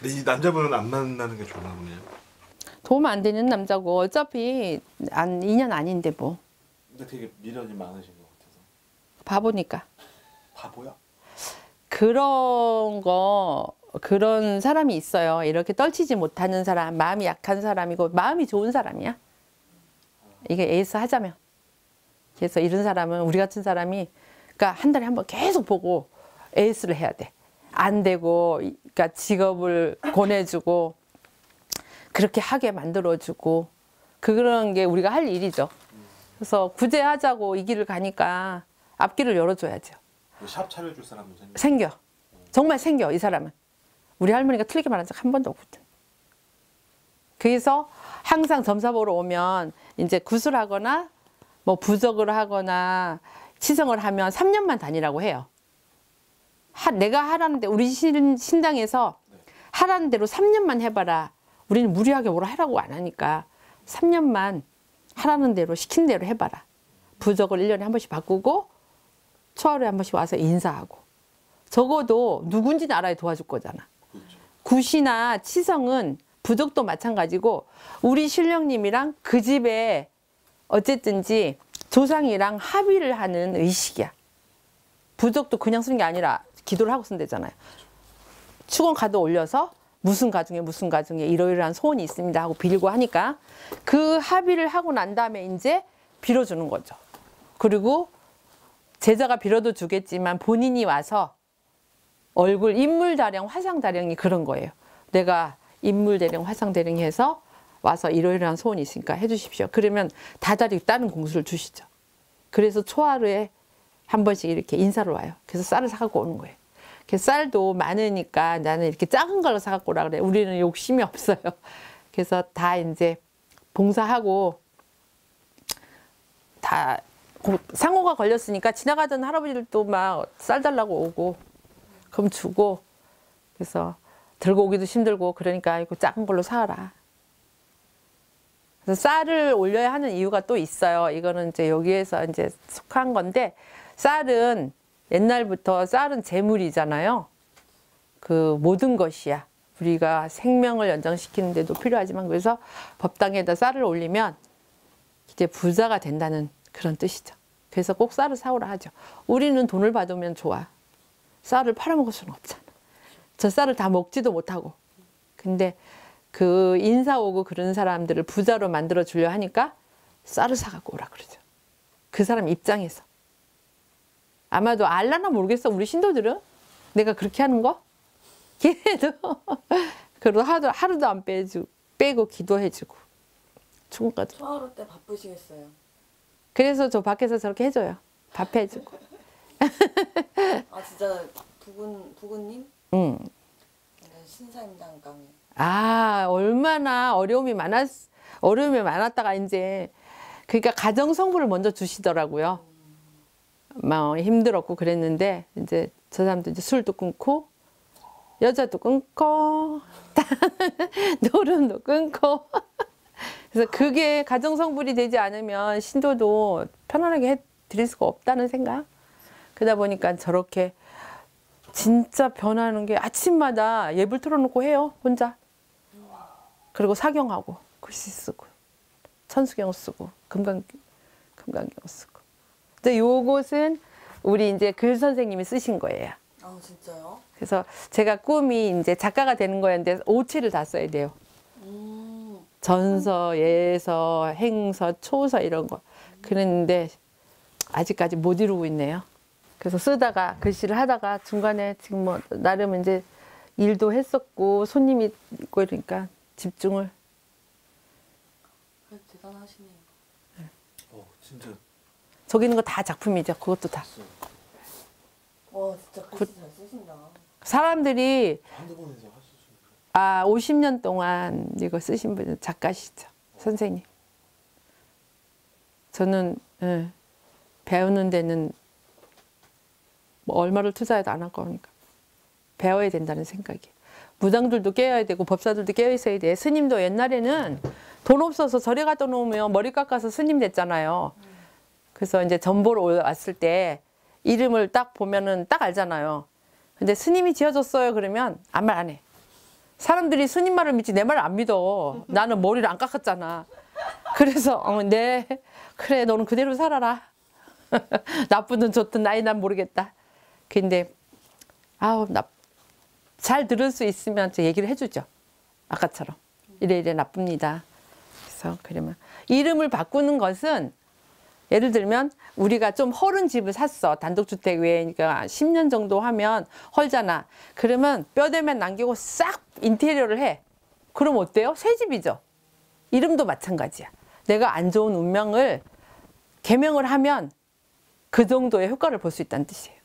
근데 이 남자분은 안 만나는 게 좋나 보네요. 도움 안 되는 남자고 어차피 안 인연 아닌데 뭐 근데 되게 미련이 많으신 것 같아서. 바보니까 바보야? 그런 거 그런 사람이 있어요. 이렇게 떨치지 못하는 사람, 마음이 약한 사람이고 마음이 좋은 사람이야. 이게 에이스 하자면. 그래서 이런 사람은 우리 같은 사람이 그러니까 한 달에 한 번 계속 보고 에이스를 해야 돼. 안 되고 그러니까 직업을 권해주고 그렇게 하게 만들어주고 그런 게 우리가 할 일이죠. 그래서 구제하자고 이 길을 가니까 앞길을 열어줘야죠. 뭐샵 차려줄 사람도 생겨. 생겨. 정말 생겨, 이 사람은. 우리 할머니가 틀리게 말한 적 한 번도 없거든. 그래서 항상 점사 보러 오면 이제 구술하거나 뭐 부적을 하거나 치성을 하면 3년만 다니라고 해요. 하, 내가 하라는데 우리 신, 신당에서 하라는 대로 3년만 해봐라. 우리는 무리하게 뭐라 하라고 안 하니까 3년만 하라는 대로 시킨 대로 해봐라. 부적을 1년에 한 번씩 바꾸고 초하루에 한 번씩 와서 인사하고 적어도 누군지는 알아야 도와줄 거잖아. 굿이나 치성은 부적도 마찬가지고 우리 신령님이랑 그 집에 어쨌든지 조상이랑 합의를 하는 의식이야. 부적도 그냥 쓰는 게 아니라 기도를 하고 쓴대잖아요. 축원 가도 올려서 무슨 가정에 무슨 가정에 이러이러한 소원이 있습니다 하고 빌고 하니까 그 합의를 하고 난 다음에 이제 빌어주는 거죠. 그리고 제자가 빌어도 주겠지만 본인이 와서 얼굴 인물 다령 화상 다령이 그런 거예요. 내가 인물 대령 화상 대령 해서 와서 이러이러한 소원이 있으니까 해주십시오. 그러면 다달이 다른 공수를 주시죠. 그래서 초하루에 한 번씩 이렇게 인사를 와요. 그래서 쌀을 사갖고 오는 거예요. 쌀도 많으니까 나는 이렇게 작은 걸로 사갖고 오라 그래. 우리는 욕심이 없어요. 그래서 다 이제 봉사하고 다 고- 상호가 걸렸으니까 지나가던 할아버지들도 막 쌀 달라고 오고 그럼 주고 그래서 들고 오기도 힘들고 그러니까 이거 작은 걸로 사라. 그래서 쌀을 올려야 하는 이유가 또 있어요. 이거는 이제 여기에서 이제 속한 건데 쌀은 옛날부터 쌀은 재물이잖아요. 그 모든 것이야. 우리가 생명을 연장시키는 데도 필요하지만 그래서 법당에다 쌀을 올리면 이제 부자가 된다는 그런 뜻이죠. 그래서 꼭 쌀을 사오라 하죠. 우리는 돈을 받으면 좋아. 쌀을 팔아먹을 수는 없잖아. 저 쌀을 다 먹지도 못하고. 근데 그 인사 오고 그런 사람들을 부자로 만들어 주려 하니까 쌀을 사갖고 오라 그러죠. 그 사람 입장에서. 아마도 알라나 모르겠어. 우리 신도들은 내가 그렇게 하는 거? 걔도 그래도 하루, 하루도 안 빼주, 빼고 기도해주고 죽음까지. 초하루 때 바쁘시겠어요. 그래서 저 밖에서 저렇게 해줘요. 밥 해주고. 아 진짜 부군 부군님 응. 신사임당 강에 아, 얼마나 어려움이 많았, 어려움이 많았다가 이제, 그러니까 가정 성부를 먼저 주시더라고요. 막 힘들었고 그랬는데, 이제 저 사람도 이제 술도 끊고, 여자도 끊고, 노름도 끊고. 그래서 그게 가정 성불이 되지 않으면 신도도 편안하게 해 드릴 수가 없다는 생각. 그러다 보니까 저렇게 진짜 변하는 게 아침마다 예불 틀어놓고 해요 혼자 그리고 사경하고 글씨 쓰고 천수경 쓰고 금강 금강경 쓰고 근데 요것은 우리 이제 글 선생님이 쓰신 거예요 아 진짜요? 그래서 제가 꿈이 이제 작가가 되는 거였는데 오체를 다 써야 돼요 음 전서 예서 행서 초서 이런 거 그랬는데 아직까지 못 이루고 있네요. 그래서 쓰다가 글씨를 하다가 중간에 지금 뭐 나름 이제 일도 했었고 손님이 있고 이러니까 집중을 대단하시네요. 어 진짜 저기 있는 거 다 작품이죠. 그것도 다. 와 진짜 글씨 잘 쓰신다. 사람들이. 아 50년 동안 이거 쓰신 분은 작가시죠. 선생님. 저는 예, 배우는 데는 뭐 얼마를 투자해도 안 할 거니까 배워야 된다는 생각이. 무당들도 깨어야 되고 법사들도 깨어 있어야 돼. 스님도 옛날에는 돈 없어서 절에 갖다 놓으면 머리 깎아서 스님 됐잖아요. 그래서 이제 전보로 왔을 때 이름을 딱 보면은 딱 알잖아요. 근데 스님이 지어줬어요 그러면 아무 말 안 해. 사람들이 스님 말을 믿지 내 말을 안 믿어. 나는 머리를 안 깎았잖아. 그래서 어, 네 그래 너는 그대로 살아라. 나쁘든 좋든 나이 난 모르겠다. 근데 아우 나 잘 들을 수 있으면 저 얘기를 해주죠. 아까처럼 이래 이래 나쁩니다. 그래서 그러면 이름을 바꾸는 것은 예를 들면 우리가 좀 헐은 집을 샀어 단독주택 외에 그러니까 10년 정도 하면 헐잖아. 그러면 뼈대만 남기고 싹 인테리어를 해. 그럼 어때요? 새 집이죠. 이름도 마찬가지야. 내가 안 좋은 운명을 개명을 하면 그 정도의 효과를 볼 수 있다는 뜻이에요.